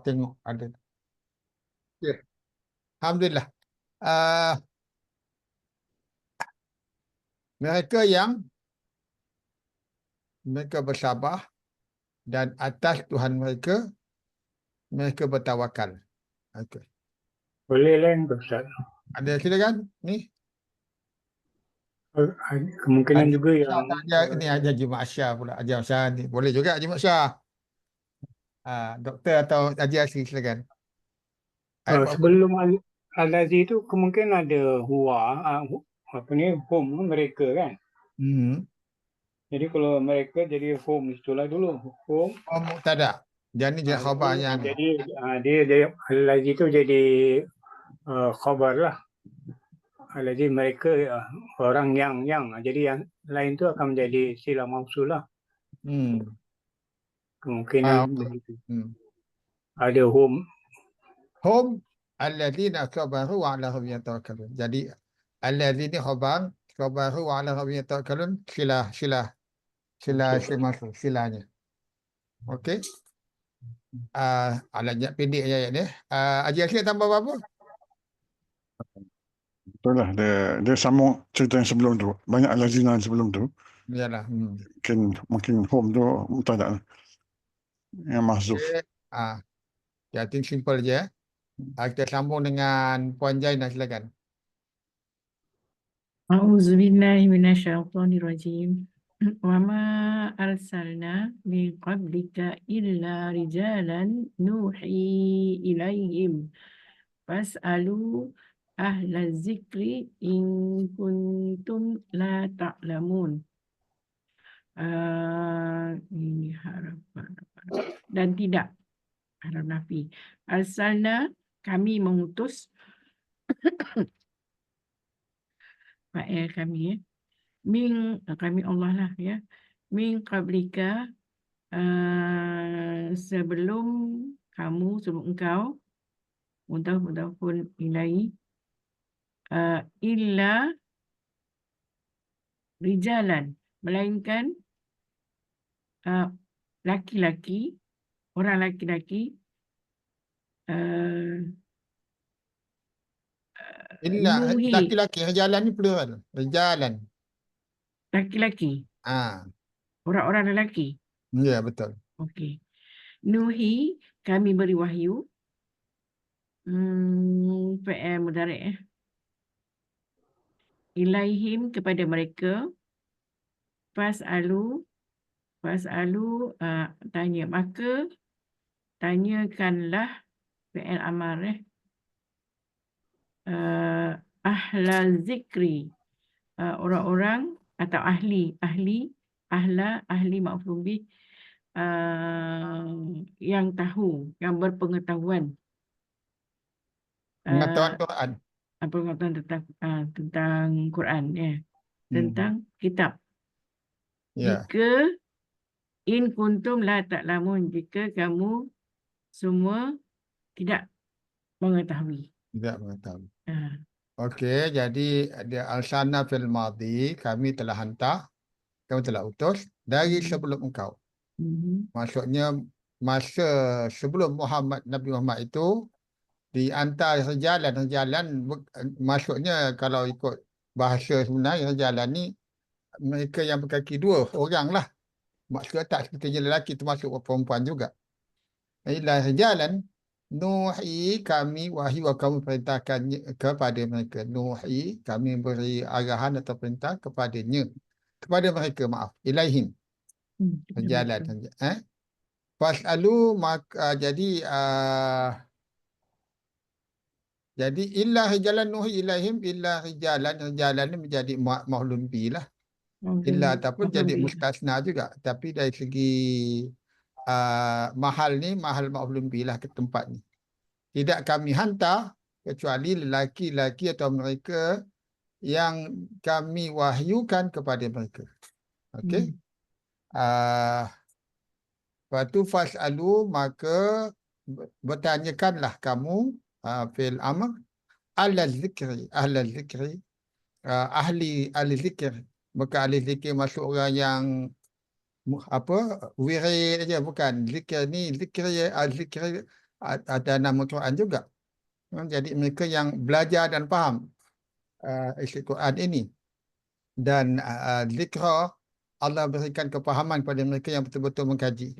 tengok ada. Ya. Alhamdulillah. Uh, mereka yang mereka bersabar dan atas Tuhan mereka mereka bertawakal. Okey. Boleh lain ke Ustaz? Ada silakan ni. Kemungkinan Haji juga yang Ada ni Haji Haji Masya pula. Haji Masya ni. Boleh juga Haji Masya. Ah, doktor atau Haji Asri silakan. uh, Apa- sebelum Al- Al-Aziz tu kemungkinan ada huwa uh, apa ni home mereka kan. Hmm. Jadi kalau mereka jadi home itulah dulu home. Oh, muktada. Jadi dia khabarnya ni. Jadi uh, dia jadi Al-Aziz tu jadi uh, khabar lah. Al-Aziz mereka uh, orang yang yang jadi yang lain tu akan menjadi sila mausul lah. Hmm. Kemungkinan Ah, okey. begitu. Hmm. Ada home Hum alladzina sabaru wa ala rabbihim yatawakkalun. Jadi alladzina khabar sabaru wa ala rabbihim yatawakkalun silah silah silah Okey. silah masuk silahnya. Okey. Ah, uh, ayat pendek je ayat ni. Ah, uh, Haji tambah apa? Betul lah. Dia, dia sambung cerita yang sebelum tu. Banyak lazina sebelum tu. Yalah. Hmm. Mungkin, mungkin home tu mutadak lah yang mahzuf. Okay. Ah. Ha. Jadi simple je. Ha, kita sambung dengan Puan Jaina silakan. A'udzu minasyaitonirrajim. Wa ma arsalna min qablika illa rijalan nuhi ilaihim. Fas'alu ahla zikri in kuntum la ta'lamun. Ta uh, ini harapan. Dan tidak harap nafi. Arsalna kami mengutus fa'il kami ya. min ah, kami Allah lah ya. Min qablika uh, sebelum kamu sebelum engkau mudah mudah pun ilai uh, illa rijalan. Melainkan uh, laki-laki orang laki-laki uh, Illa Nuhi. laki-laki jalan ni plural. Jalan. laki-laki Ah, orang-orang lelaki ya betul. Okey. Nuhi kami beri wahyu. Hmm, fi'il mudhari' eh. Ilaihim kepada mereka. Fas'alu. Fas'alu uh, tanya. Maka tanyakanlah fi'il amar eh. Uh, ahla zikri. Uh, orang-orang atau ahli. Ahli. Ahla. Ahli ma'fum bih uh, yang tahu, yang berpengetahuan. Pengetahuan Uh, Quran. pengetahuan tentang uh, tentang Quran ya, Hmm. tentang kitab. Ya. Jika in kuntum la ta'lamun, jika kamu semua tidak mengetahui. Tidak mengetahui. Uh, Okey, jadi dia al-sana fil madi kami telah hantar, kami telah utus dari Hmm. sebelum engkau. mhm, Maksudnya masa sebelum Muhammad Nabi Muhammad itu di antara sejalan sejalan maksudnya kalau ikut bahasa sebenarnya sejalan ni mereka yang berkaki dua orang lah. Maksudnya tak seperti lelaki termasuk perempuan juga. Ila sejalan Nuhi kami wahyu wa kami perintahkan kepada mereka. Nuhi kami beri arahan atau perintah kepadanya. Kepada mereka maaf. Ilaihim. hmm, mereka. Eh? Fas'alu maka jadi uh, jadi illa rijalan nuhi ilaihim illa rijalan rijalan ni menjadi ma- mahlum bi lah. Illa ataupun maklum jadi mustasna juga. Tapi dari segi uh, mahal ni mahal mahlum bi lah ke tempat ni. Tidak kami hantar kecuali lelaki-lelaki atau mereka yang kami wahyukan kepada mereka. Okey. Hmm. Ah, Lepas tu fas'alu maka ber- bertanyakanlah kamu uh, fil amr ala zikri ahla zikri uh, ahli ahli zikir bukan ahli zikir masuk orang yang apa wirid aja bukan zikir ni zikir al zikir a- ada nama Quran juga. Ha, Jadi mereka yang belajar dan faham uh, isi Quran ini. Dan uh, zikra Allah berikan kepahaman kepada mereka yang betul-betul mengkaji.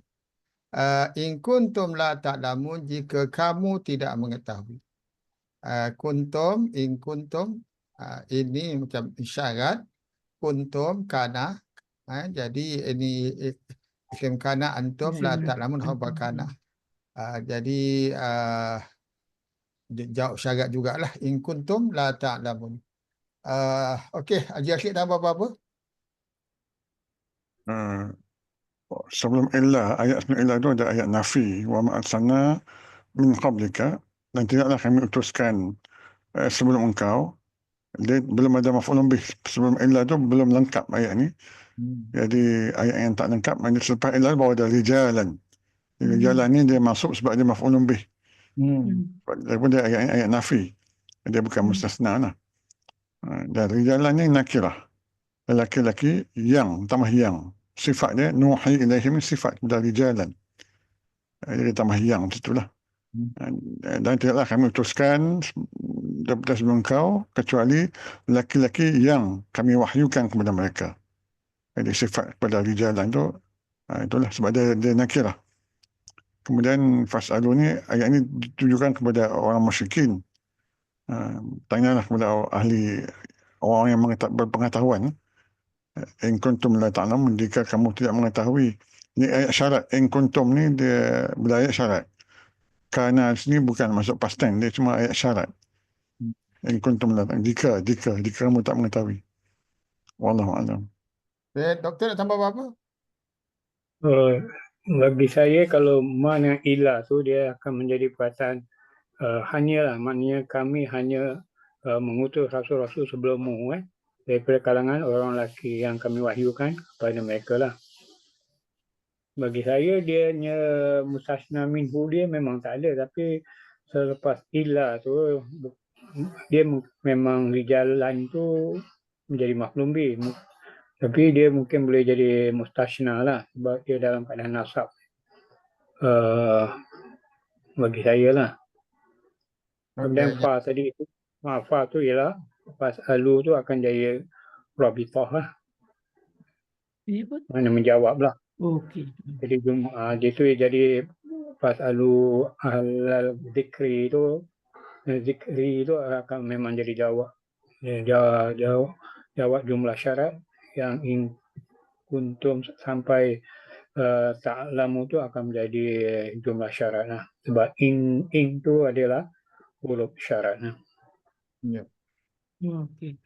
Uh, in kuntum la ta'lamun jika kamu tidak mengetahui. Uh, kuntum, in kuntum, uh, ini macam isyarat. Kuntum, kana. Uh, jadi ini isim kana antum la Isim ta'lamun khabar kana. Uh, jadi uh, jawab syarat jugalah. In kuntum la ta'lamun. Uh, Okey, Haji Asyik tambah apa-apa? Uh, sebelum illa, ayat sebelum illa itu ada ayat nafi. Wa ma'asalna min qablika. Dan tidaklah kami utuskan uh, sebelum engkau. Dia belum ada maf'ulun bih. Sebelum illa itu belum lengkap ayat ni. Hmm. Jadi ayat yang tak lengkap, maknanya selepas illa bawa ada rijalan. Hmm. Rijalan ni dia masuk sebab dia maf'ulun bih. Hmm. Daripada ayat ayat nafi. Dia bukan Hmm. mustasna lah. Ha, Dan rijalan ni nakirah. Lelaki-lelaki yang, tambah yang. Sifat dia, nuhi ilaihim sifat kepada rijalan. Ha, Jadi tambah yang macam itulah. Hmm. Dan tidaklah kami utuskan daripada sebelum kau kecuali lelaki-lelaki yang kami wahyukan kepada mereka. Jadi sifat kepada rijalan tu ha, itulah sebab dia, dia nakirah. Kemudian fas'alu ni ayat ini ditujukan kepada orang musyrikin. Ha, tanyalah kepada ahli orang yang berpengetahuan. In kuntum la ta'lamun jika kamu tidak mengetahui. Ini ayat syarat. In kuntum ni dia bila ayat syarat. Kerana sini bukan masuk past tense. Dia cuma ayat syarat. In kuntum la. Jika, jika, jika kamu tak mengetahui. Wallahu a'lam. Eh, doktor nak tambah apa-apa? Uh, bagi saya kalau mana ilah tu dia akan menjadi perkataan uh, hanya lah maknanya kami hanya uh, mengutus rasul-rasul sebelummu eh daripada kalangan orang lelaki yang kami wahyukan kepada mereka lah. Bagi saya dia hanya mustasna minhu dia memang tak ada tapi selepas ilah tu dia memang rijalan tu menjadi maklum. Mu- Tapi dia mungkin boleh jadi mustasna lah sebab dia dalam keadaan nasab. Uh, bagi saya lah. Kemudian Okey, fa tadi ha, fa tu ialah pas alu tu akan jadi rabitah lah. Mana menjawab lah. Okey. Jadi uh, dia tu jadi pas alu halal zikri tu zikri tu akan memang jadi jawab. Dia jawab, jawab, jawab jumlah syarat yang in kuntum sampai uh, ta'lamu tu akan menjadi jumlah syarat lah. Sebab in in tu adalah huruf syarat lah. Ya. Okey.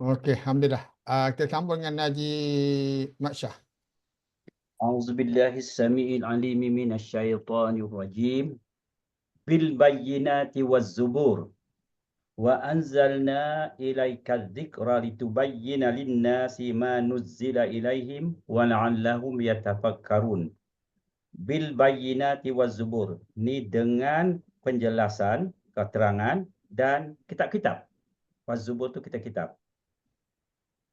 Okey, alhamdulillah. Ah, kita sambung dengan Haji Mat Syah. أعوذ بالله السميع العليم من الشيطان الرجيم fil bayyinati waz-zubur wa anzalna ilayka adh-dhikra litubayyana lin-nasi ma nuzzila ilaihim wa la'allahum yatafakkarun. Bil bayyinati waz-zubur ni dengan penjelasan keterangan dan kitab-kitab. Waz-zubur tu kitab-kitab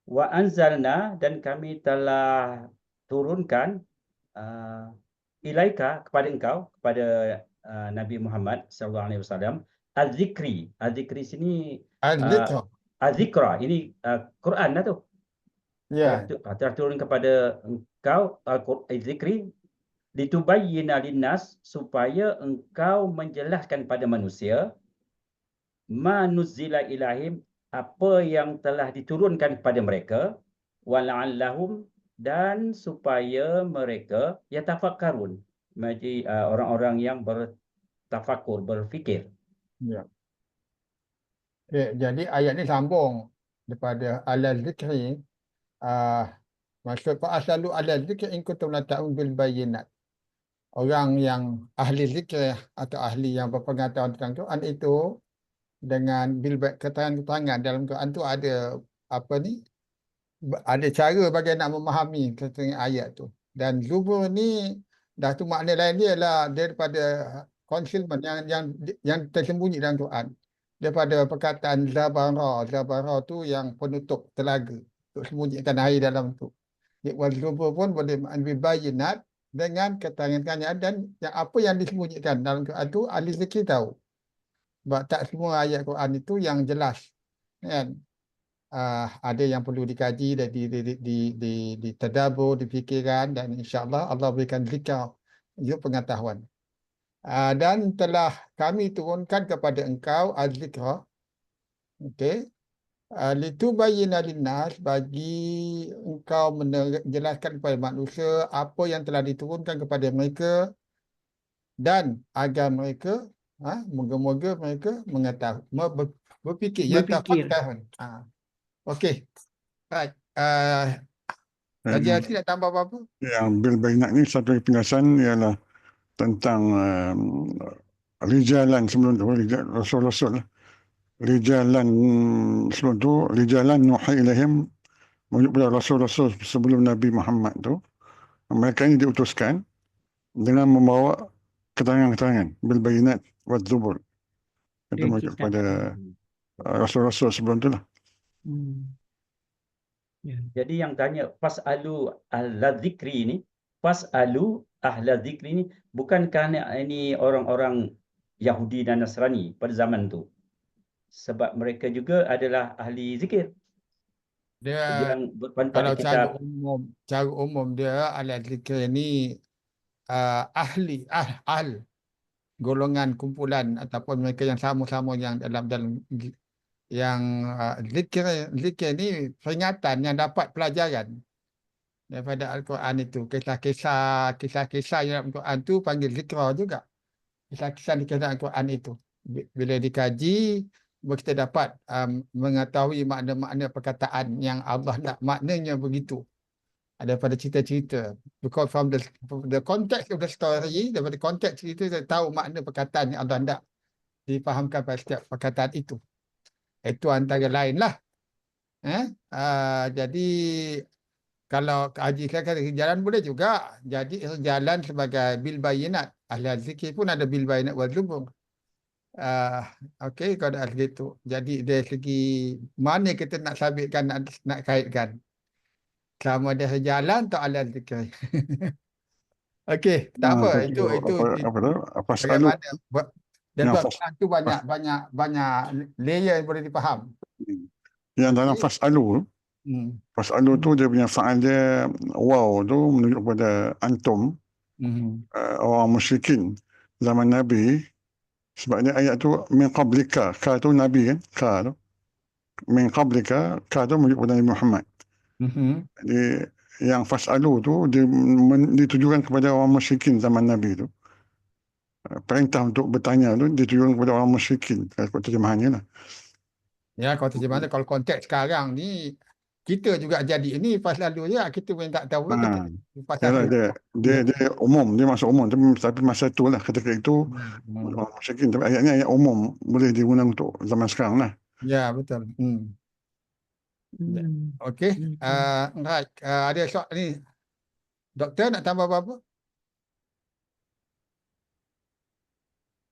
wa anzalna dan kami telah turunkan uh, ilaika kepada engkau kepada uh, Nabi Muhammad sallallahu alaihi wasallam. Az-zikri. Az-zikri sini Al-Zikr. az-zikra. Ini uh, Quran lah tu. Ya. telah, telah turun kepada engkau al-Qur- az-zikri. Litubayyina linnas supaya engkau menjelaskan pada manusia ma nuzzila ilahim apa yang telah diturunkan kepada mereka wala'allahum dan supaya mereka yatafakkarun menjadi uh, orang-orang yang bertafakur berfikir Ya. Okay, jadi ayat ni sambung daripada alal zikri. Uh, maksud fa asalu alal zikri in kuntum la ta'un bil bayyinat. Orang yang ahli zikir atau ahli yang berpengetahuan tentang Quran itu dengan bil keterangan-keterangan dalam Quran tu ada apa ni? Ada cara bagi nak memahami keterangan ayat tu. Dan zubur ni dah tu makna lain dia lah daripada concealment yang yang yang tersembunyi dalam Quran daripada perkataan zabara zabara tu yang penutup telaga untuk sembunyikan air dalam tu wal zubur pun boleh makna bayinat dengan keterangan dan yang apa yang disembunyikan dalam Quran itu ahli zikir tahu. Sebab tak semua ayat Quran itu yang jelas. Kan? Uh, ada yang perlu dikaji dan di di di di, di, di tadabur, dipikirkan dan insya-Allah Allah berikan zikr juga pengetahuan. Uh, dan telah kami turunkan kepada engkau az-zikra. Okey. Uh, litubayyana linnas bagi engkau menjelaskan kepada manusia apa yang telah diturunkan kepada mereka dan agar mereka ha, moga-moga mereka mengetahui ber, berfikir yang Berfikir. tahu ha. Okey right uh, Haji Eh, Asri nak tambah apa-apa Yang bil bayinat ni satu penjelasan ialah tentang um, rijalan sebelum tu, rasul-rasul lah. Rijalan sebelum tu, rijalan nuhi ilaihim merujuk pada rasul-rasul sebelum Nabi Muhammad tu. Mereka ini diutuskan dengan membawa keterangan-keterangan bil bayinat wa zubur. Itu Diutuskan. pada uh, rasul-rasul sebelum tu lah. Hmm. Ya. Jadi yang tanya fasalu ahla zikri ni, fasalu ahla zikri ni bukan kerana ini orang-orang Yahudi dan Nasrani pada zaman tu. Sebab mereka juga adalah ahli zikir dia yang berpantang kalau cara kitab umum cara umum dia ahli zikir ni uh, ahli ah, ahl golongan kumpulan ataupun mereka yang sama-sama yang dalam dalam yang zikir zikir ni peringatan yang dapat pelajaran daripada al-Quran itu. Kisah-kisah kisah-kisah yang dalam Al-Quran tu panggil zikra juga. Kisah-kisah di dalam Al-Quran itu. Bi- bila dikaji kita dapat um, mengetahui makna-makna perkataan yang Allah nak maknanya begitu. Daripada cerita-cerita. Because from the the context of the story daripada konteks cerita kita tahu makna perkataan yang Allah hendak difahamkan pada setiap perkataan itu itu antara lain lah eh? uh, jadi kalau haji kata jalan boleh juga jadi jalan sebagai bil bayinat ahli zikir pun ada bil bayinat wal zubur uh, okey kalau ada gitu jadi dari segi mana kita nak sabitkan nak, nak kaitkan sama dia sejalan atau ala zikir. Okey, tak Ah, apa. tu- Itu tu itu apa, di- apa tu? Apa selalu bagaimana buat- dan Yang sebab fas- Quran tu banyak banyak banyak layer yang boleh difaham. yang dalam Okey. fasalu Hmm. fasalu tu dia punya faal dia wow tu menunjuk pada antum Hmm. uh, orang musyrikin zaman Nabi sebabnya ayat tu min qablika ka tu Nabi kan ka tu min qablika ka tu menunjuk pada Nabi Muhammad Hmm. jadi yang fasalu tu dia men, ditujukan kepada orang musyrikin zaman Nabi tu perintah untuk bertanya tu ditujukan kepada orang musyrikin kalau terjemahannya lah Ya, kalau terjemahan kalau konteks sekarang ni kita juga jadi ini pas lalu ya kita pun tak tahu Ha. kita pasal Yalah, dia, dia, dia umum, dia masuk umum. Tapi, tapi masa tu lah, ketika itu, Hmm. orang musyrikin. Tapi ayat ni ayat umum, boleh digunakan untuk zaman sekarang lah. Ya, betul. Hmm. Hmm. Okey. Hmm. Uh, right. Uh, ada soal ni. Doktor nak tambah apa-apa?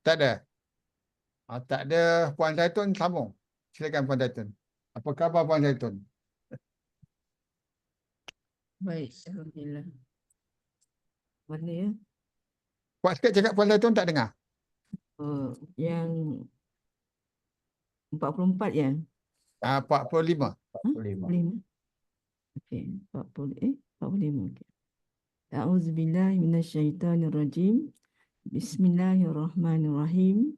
Tak ada. Ah, tak ada Puan Zaitun sambung. Silakan Puan Zaitun. Apa khabar Puan Zaitun? Baik, Alhamdulillah. Mana ya? Kuat sikit cakap Puan Zaitun tak dengar. Oh, yang 44 ya? Ah, 45. 45. 45. Okey, 40 eh 45 okey. A'udzubillahi minasyaitonirrajim. Bismillahirrahmanirrahim.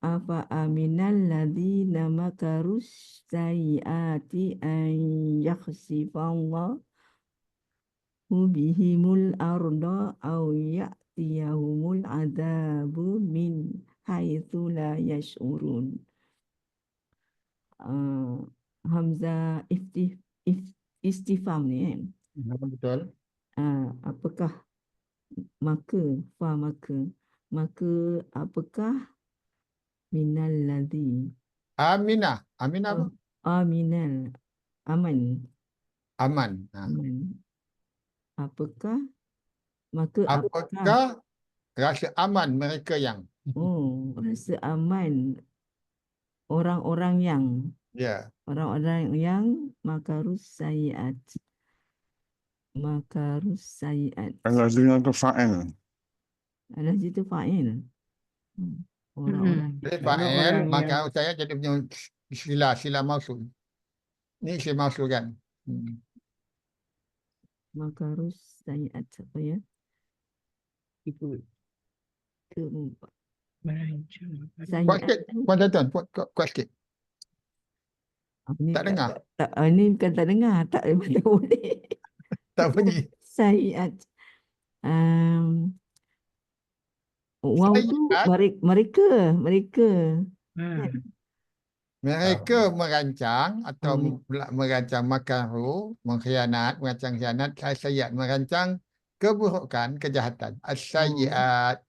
Afa aminal ladzina makarus sayyiati an yakhsifallahu bihimul arda aw ya'tiyahumul adabu min haitsu la yash'urun. Uh, Hamzah ifti, if, istifham ni kan. Ya, betul. Uh, apakah maka fa maka. Maka apakah minal ladzi? Aminah. Aminah apa? Oh, aminal. Aman. Aman. Ha. aman. Apakah? Maka apakah? Apakah rasa aman mereka yang? Oh rasa aman. Orang-orang yang. Ya. Orang-orang yang makarus sayiat makarus sayiat. Al-lazina tu fa'il. Alah situ fa'il. Hmm. Orang-orang. Jadi Orang fa'il, yang- maka saya jadi punya sila, sila mausul. Ni isim mausul kan. Hmm. Makarus sayiat apa ya? Ikut Keempat. merancang. Kuat sikit, kuat sikit. Ah, ni Tak dengar? Tak, ah, ni bukan tak dengar. Tak tak boleh. Tak bunyi. Sayiat. Um, wow tu Sayiat. mereka, mereka, mereka. Ha. Mereka merancang atau Hmm. merancang makaru, mengkhianat, merancang khianat, sayyiat merancang keburukan, kejahatan. As-sayyiat,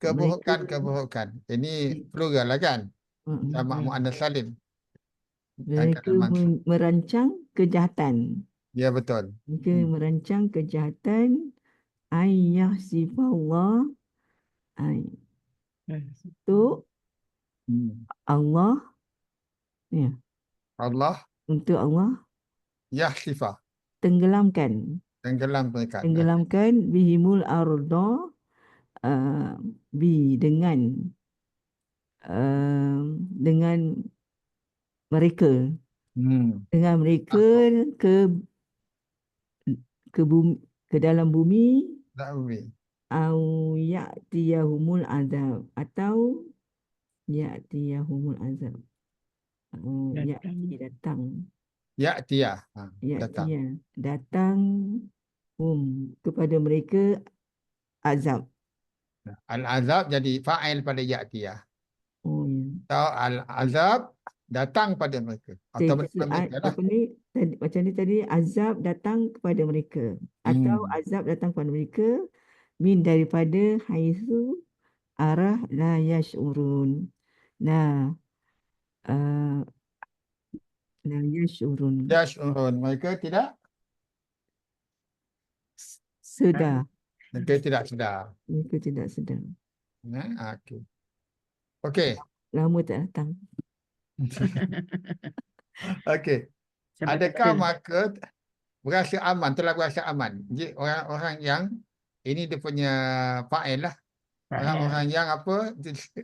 keburukan, Mereka- keburukan. Ini plural lah kan? Mm-mm. Sama Hmm. muannas salim. Mereka mansub. men- merancang kejahatan. Ya betul. Mereka Hmm. merancang kejahatan. Ayah sifallah. Ay, untuk Hmm. Allah. Ya, Allah untuk Allah yahsifah. tenggelamkan. Tenggelam mereka. Tenggelamkan bihimul arda uh, bi dengan uh, dengan mereka Hmm. dengan mereka ke ke bumi ke dalam bumi Tak boleh. au ya'tiyahumul azab atau ya'tiyahumul azab uh, Datang. ya'ti datang Ya tia. Ha, datang. ya'tiya datang hum kepada mereka azab Al-azab jadi fa'il pada ya tia. oh ya Atau al-azab datang pada mereka. Atau Jadi, mereka lah. apa ni tadi, macam ni tadi azab datang kepada mereka atau Hmm. azab datang kepada mereka min daripada haitsu arah la yashurun nah uh, la yashurun Yash'urun. Mereka tidak sedar mereka tidak sedar. mereka tidak sedar Ya, okey. Okey. lama tak datang Okey. Adakah betul. maka berasa aman, telah berasa aman. Jadi orang-orang yang ini dia punya fa'il lah. Orang-orang yang apa?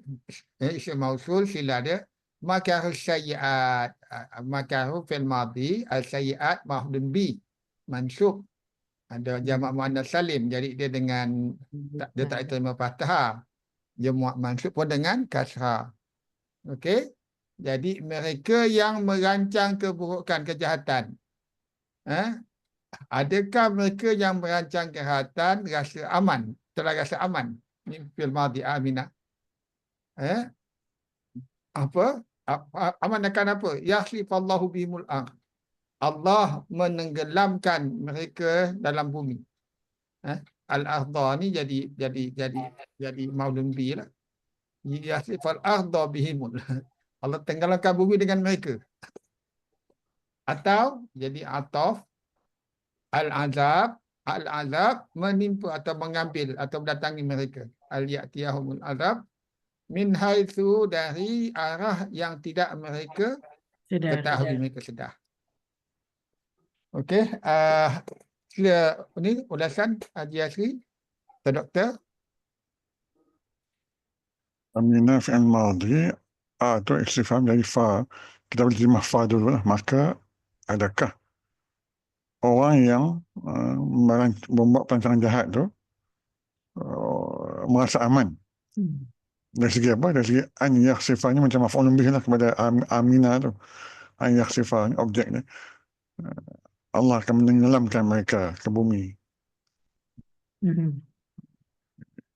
Isim mausul sila dia. Makaru sayyiat Ah, makaru fil madhi al sayyiat mahdun bi. Mansub. Ada jamak muannas salim. Jadi dia dengan dia tak terima fathah. Dia mansub pun dengan kasrah. Okey jadi mereka yang merancang keburukan kejahatan. Eh adakah mereka yang merancang kejahatan? Rasa aman. Telah rasa aman. Ni fil madhi amina eh apa? Aman akan apa? Yahlifallahu bihimul ard. Allah menenggelamkan mereka dalam bumi. Eh al-ardha ni jadi jadi jadi jadi maulun bi lah yahlifal ardha bihimul Allah tenggelamkan bumi dengan mereka atau jadi ataf al-azab al-azab menimpa atau mengambil atau mendatangi mereka al-ya'tiyahumul azab min haitsu dari arah yang tidak mereka Sedar. ketahui mereka sedar. Okey, uh, sila ni ulasan Haji Asri, Doktor. Amina fi'il madhi A tu istifham dari fa kita boleh terima fa dulu lah maka adakah orang yang uh, membuat perancangan jahat tu uh, merasa aman. Hmm. dari segi apa? Dari segi an yakhsifanya macam maf'ul bih lah kepada am, amina tu. An yakhsifa ni objek ni. Uh, Allah akan menenggelamkan mereka ke bumi. Hmm.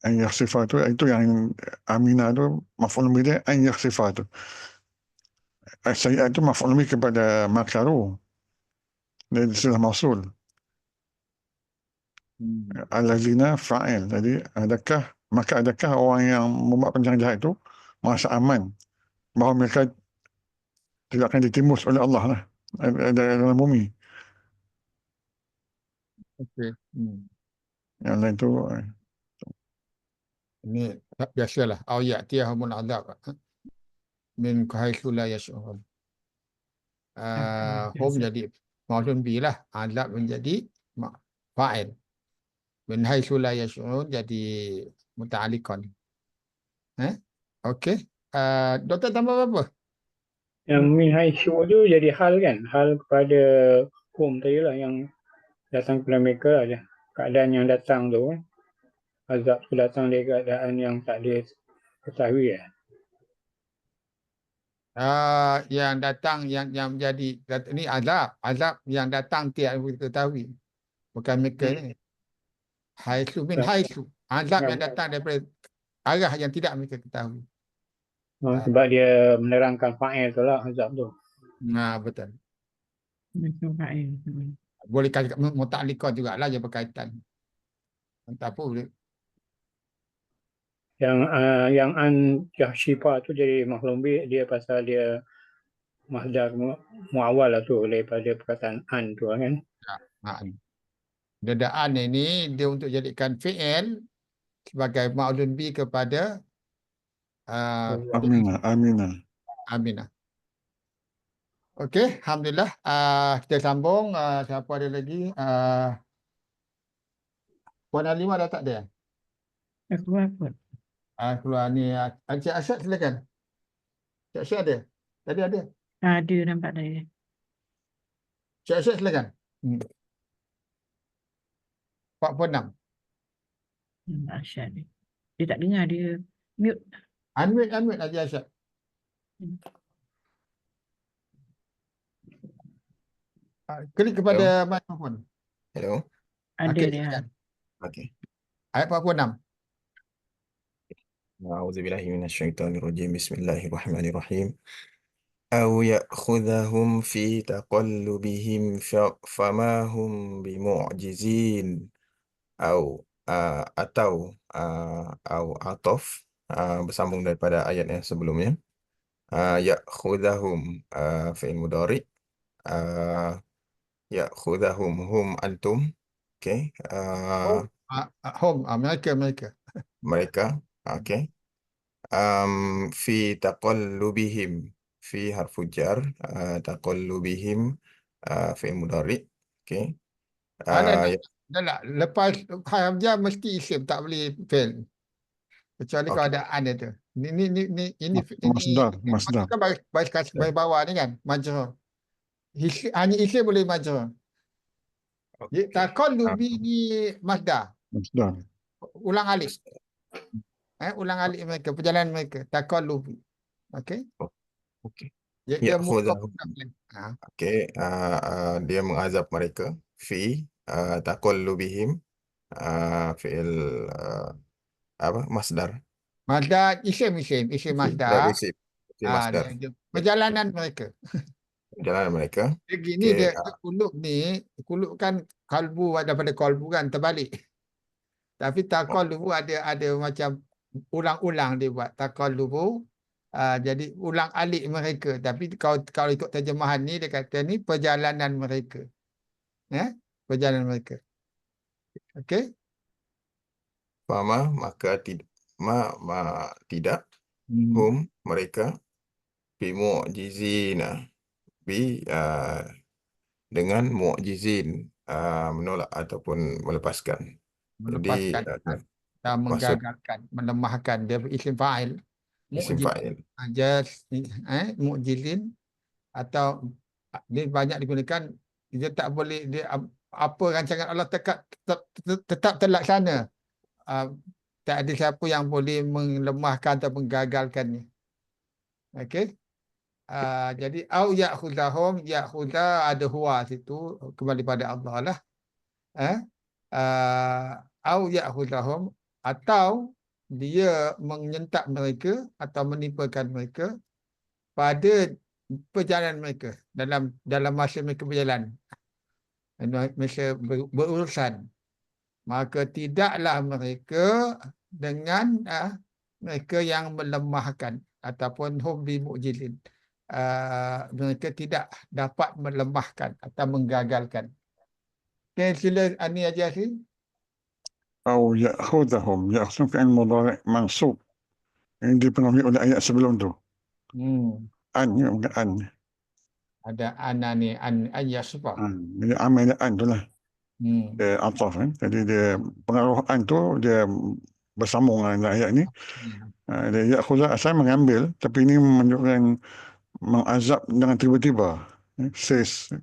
An yakhsifa tu itu yang amina tu maf'ul bih dia an yakhsifa tu As-sayyi'at tu maf'ul bih kepada makaru dari istilah mausul Al-lazina fa'il. Jadi adakah maka adakah orang yang membuat perancangan jahat itu merasa aman bahawa mereka tidak akan ditimbus oleh Allah lah eh, dalam bumi. Okey. Hmm. Yang lain tu eh, Ini tak biasalah. Au ya'tiyahumul azab. Min haitsu la yash'urun. Uh, hum biasa. jadi maulun bi lah. Azab menjadi fa'il. Min haitsu la jadi muta'alliqan. Eh? Okey. Uh, doktor tambah apa? Yang min haitsu tu jadi hal kan? Hal kepada hum tadi lah yang datang kepada mereka ada keadaan yang datang tu kan. Azab tu datang dari keadaan yang tak dia ketahui ya. Uh, yang datang yang yang menjadi dat- ni azab, azab yang datang tiada kita ketahui. Bukan mereka ni. Haitsu min Ya. haitsu. Azab Ya. yang datang daripada arah yang tidak mereka ketahui. Oh, sebab dia menerangkan fa'il tu lah azab tu. Nah, betul. Betul fa'il. Hmm. Boleh kata muta'alliqan jugalah yang berkaitan. Tak apa boleh. Yang uh, yang an yang syifa tu jadi makhlum bi dia pasal dia masdar mu, muawal lah tu daripada perkataan an tu kan. Ha. Dadaan ini dia untuk jadikan fi'il sebagai ma'lun bi kepada uh, Aminah, aminah. Aminah. Okey, alhamdulillah. Uh, kita sambung. Uh, siapa ada lagi? Uh, Puan Alimah dah tak ada? Aku apa? Uh, keluar ni. Uh, Encik Asyad silakan. Encik Asyad ada? Tadi ada. Ada nampak tadi. Encik Asyad silakan. Hmm. 46. Hmm, Asyad ni. Dia tak dengar dia mute. Unmute, unmute Haji Asyad. Hmm. Uh, klik kepada mikrofon. Hello. Ada Okey, dia. Okay. Ayat 46. أعوذ بالله من الشيطان الرجيم. بسم الله الرحمن الرحيم. أو يأخذهم في تقلبهم فما هم بمعجزين. أو uh, atau uh, أو uh, bersambung daripada ayat yang sebelumnya. uh, يأخذهم uh, فعل مضارع. uh, يأخذهم هم أنتم. Okay. uh, Uh, uh, home, uh, mereka, mereka. mereka. Okay um, fi taqallubihim fi harfu jar uh, taqallubihim uh, fi mudhari okay Ada, uh, ada. Dah lah, lepas hamzah mesti isim, tak boleh fail. Kecuali kalau Okey. ada an itu. Ni ni ni ni ini Ma- ini Masdar, masdar. kan baris baris kat baris bawah ni kan, majrur. Isi, hanya isim boleh majrur. Okay. okay. Taqallubi ni masdar. Masdar. Ulang alik. Eh, ulang alik mereka, perjalanan mereka. Taqallubi. Okey? okay. Dia, Ya, dia muka khudahum. ha. okay. Uh, uh, dia mengazab mereka fi uh, taqallubihim uh, fi'il uh, apa masdar Masdar isim isim, isim masdar. isim Ah, masdar dia, dia, perjalanan mereka. jalan mereka Dia gini Okey, dia, dia kulub ni, kulub kan kalbu daripada kalbu kan terbalik. Tapi taqallubu ada ada macam ulang-ulang dia buat taqallubu. Uh, jadi ulang alik mereka. Tapi kalau kalau ikut terjemahan ni dia kata ni perjalanan mereka. Ya? Perjalanan mereka. Okey? fama maka tidak ma, ma tidak Hmm. hum mereka bi mu'jizina bi uh, dengan mu'jizin uh, menolak ataupun melepaskan. Jadi Melepaskan uh, dan maksud- menggagalkan, melemahkan. Dia isim fa'il. isim Mu'jiz. fa'il. ajar eh mu'jizin. Atau ah, dia banyak digunakan dia tak boleh dia ap- apa rancangan Allah tetap tetap, tetap terlaksana uh, tak ada siapa yang boleh melemahkan atau menggagalkannya okey? Uh, jadi au ya'khudahum ya'khudha ada huwa situ kembali pada Allah lah. Eh? Uh, au ya'khudahum atau dia menyentak mereka atau menimpakan mereka pada perjalanan mereka dalam dalam masa mereka berjalan. Masa ber, berurusan. Maka tidaklah mereka dengan uh, mereka yang melemahkan ataupun hum bi mu'jizin uh, mereka tidak dapat melemahkan atau menggagalkan. Okay, sila Ani Haji Asri atau ya'khudahum. Ya'khudahum fi'il mudhari' mansub. Ini dipenuhi oleh ayat sebelum tu. Hmm. An, ya, bukan an. Ada ana ni, an, an yasbah. An, dia an tu lah. Hmm. Dia kan. Jadi dia pengaruh an tu dia bersambung lah dengan ayat ni. Hmm. Ah, dia ya'khudha asal mengambil tapi ini menunjukkan mengazab dengan tiba-tiba. Eh, sis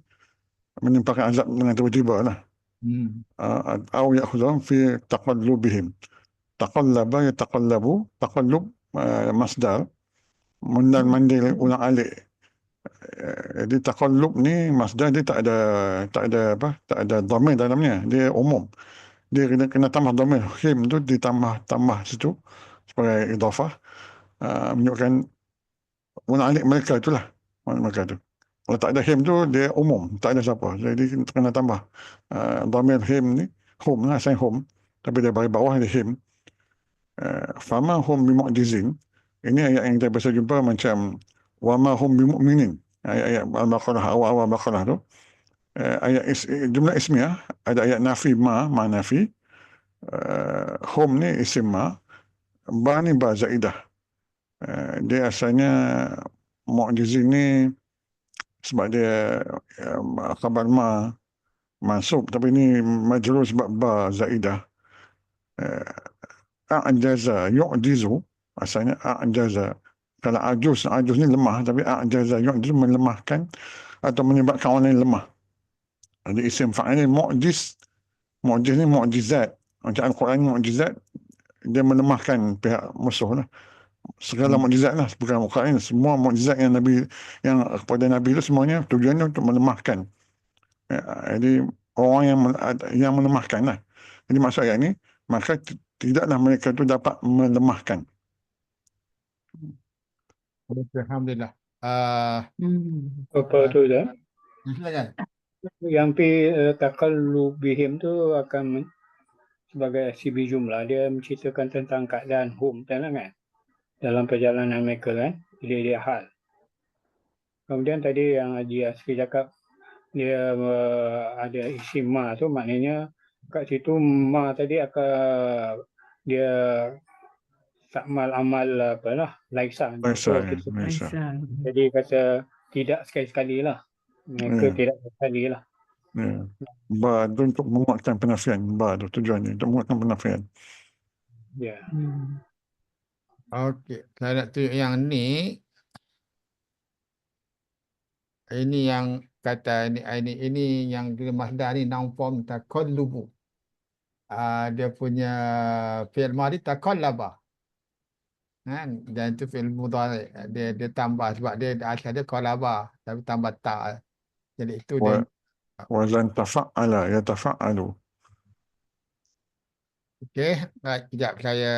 menimpakan azab dengan tiba-tiba lah. Ya'khudhahum fi taqallubihim. Taqallaba yataqallabu, taqallub uh, masdar mundal mandil ulang alik. Uh, jadi taqallub ni masdar dia tak ada tak ada apa? Tak ada dhamir dalamnya. Dia umum. Dia kena kena tambah dhamir. Him tu ditambah tambah situ sebagai idhafah uh, menunjukkan ulang alik mereka itulah. Mereka tu. Kalau tak ada him tu dia umum, tak ada siapa. Jadi kena tambah uh, dhamir him ni, hum lah, saya hum. Tapi dia bagi bawah dia him. Uh, fama hum bimu'jizin. Ini ayat yang kita biasa jumpa macam wama hum bimu'minin. Ayat-ayat Al-Baqarah, awal-awal Al-Baqarah tu. Uh, ayat is, jumlah ismiyah, ada ayat nafi ma, ma nafi. Uh, hum ni isim ma. Ba ni ba zaidah. Uh, dia asalnya mu'jizin ni sebab dia um, khabar ma mansub tapi ini majrur sebab ba zaidah. Uh, a'jaza yu'jizu asalnya a'jaza kalau ajuz ajuz ni lemah tapi a'jaza yu'jizu melemahkan atau menyebabkan orang lain lemah. Jadi isim fa'il mu'jiz. Mu'jiz ni mu'jizat. Macam Al-Quran mu'jizat dia melemahkan pihak musuh lah segala Hmm. mukjizat lah bukan Al-Quran semua mukjizat yang Nabi yang kepada Nabi itu semuanya tujuannya untuk melemahkan Ya, jadi orang yang yang melemahkan lah. Jadi maksud ayat ni, maka tidaklah mereka itu dapat melemahkan. Alhamdulillah. Uh, Hmm. Apa tu dah? silakan. Yang pi uh, taqallubihim tu akan sebagai SCB jumlah dia menceritakan tentang keadaan hum dalam kan dalam perjalanan mereka kan dia dia hal kemudian tadi yang Haji Asri cakap dia uh, ada isi ma tu maknanya kat situ ma tadi akan dia takmal amal apa lah laisa jadi kata tidak sekali-sekali lah mereka Hmm. tidak sekali lah Ya. Ba tu untuk menguatkan penafian. Ba tu tujuannya untuk menguatkan penafian. ya Hmm. Okey, saya nak tunjuk yang ni. Ini yang kata ini ini ini yang dia masdar ni noun form taqallubu. Ah dia punya fi'il madi taqallaba. Kan? Dan itu fi'il mudhari dia dia tambah sebab dia asal dia qalaba tapi tambah ta. Jadi itu dia Wa wazan tafa'ala yatafa'alu. okey. Baik, kejap saya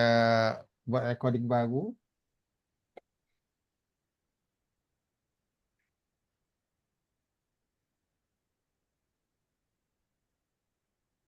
buat recording baru.